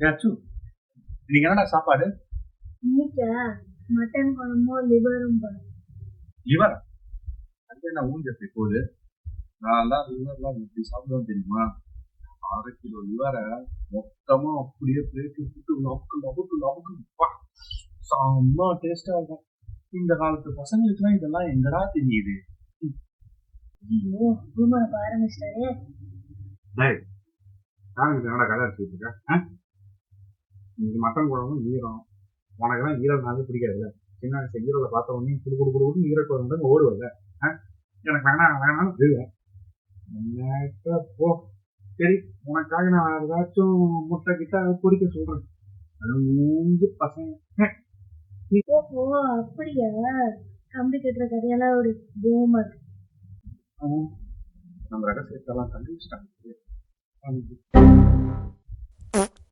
ஏச்சு இன்னைக்கு என்னடா சாப்பாடு? இன்னைக்கு? மட்டன் குழம்பும் லிவரும் லிவர் அது என்ன போகுது? நான் தான் லிவர்லாம் எப்படி சாப்பிடுவேன் தெரியுமா? அரை கிலோ லிவரை மொத்தமா அப்படியே பிளேட்டு போட்டு லவுக்கு லவுக்கு பா செம்ம டேஸ்டா இருக்கும். இந்த காலத்து பசங்களுக்குலாம் இதெல்லாம் எங்கடா தெரியுது? ஆரம்பிச்சிட்டாரு டேய் யாருக்கு என்னடா கதை அடிச்சுட்டு இருக்க மட்டன் குழம்பும் ஈரம். உனக்கெல்லாம் ஈரல்னாலே பிடிக்காதுல்ல? சின்ன வயசு ஈரலை பார்த்த உடனே குடு குடு குடு குடு ஈர குழம்பு ஓடுவல்ல? ஆ? எனக்கு வேணாம் வேணாம்னு இல்லை. என்னத்த போ. சரி உனக்காக நான் ஏதாச்சும் முட்டை கிட்ட பொரிக்க சொல்றேன். அது மூஞ்சு பசங்க. ஓஹோ அப்படியா? கம்பி கட்டுற கதையெல்லாம் ஒரு பூமர் நம்ம ரகசியத்தெல்லாம் கண்டுபிடிச்சிட்டாங்க.